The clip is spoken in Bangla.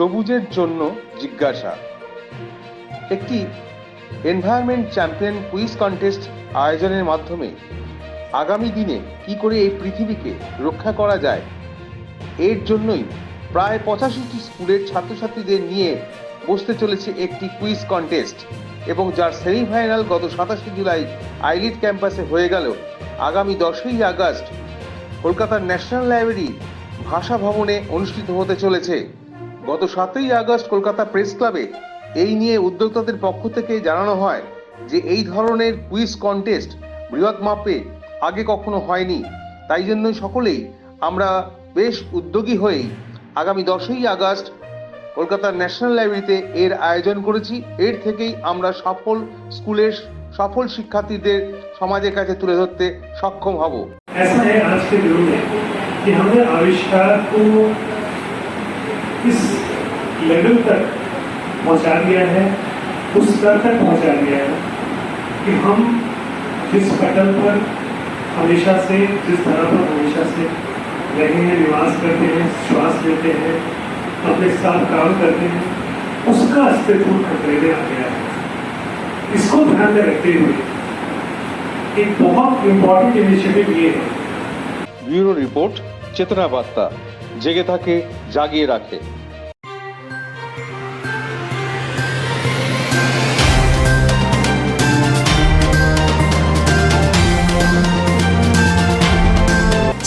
সবুজের জন্য জিজ্ঞাসা। একটি এনভায়রনমেন্ট চ্যাম্পিয়ন কুইজ কন্টেস্ট আয়োজনের মাধ্যমে আগামী দিনে কি করে এই পৃথিবীকে রক্ষা করা যায়, এর জন্যই প্রায় পঁচাশিটি স্কুলের ছাত্রছাত্রীদের নিয়ে বসতে চলেছে একটি কুইজ কন্টেস্ট এবং যার সেমিফাইনাল গত সাতাশে জুলাই আইলিট ক্যাম্পাসে হয়ে গেল। আগামী দশই আগস্ট কলকাতার ন্যাশনাল লাইব্রেরি ভাষা ভবনে অনুষ্ঠিত হতে চলেছে। গত সাতই আগস্ট কলকাতা প্রেস ক্লাবে এই নিয়ে উদ্যোক্তাদের পক্ষ থেকে জানানো হয় যে এই ধরনের কুইজ কন্টেস্ট বৃহৎ মাপে আগে কখনো হয়নি। তাই জন্য সকলেই আমরা বেশ উদ্যোগী হয়েই আগামী দশই আগস্ট কলকাতার ন্যাশনাল লাইব্রেরিতে এর আয়োজন করেছি। এর থেকেই আমরা সফল স্কুলের সফল শিক্ষার্থীদের সমাজের কাছে তুলে ধরতে সক্ষম হব। लेवल तक पहुंचा दिया है उस स्तर तक पहुंचा दिया है कि हम जिस पटल पर हमेशा से जिस तरह पर हमेशा से रहे हैं निवास करते हैं श्वास लेते हैं अपने साथ काम करते हैं उसका अस्तित्व खतरे में आ गया है इसको ध्यान में रखते हुए एक बहुत इम्पोर्टेंट इनिशिएटिव ये है ব্যুরো রিপোর্ট চেতনা বার্তা জেগে থাকে জাগিয়ে রাখে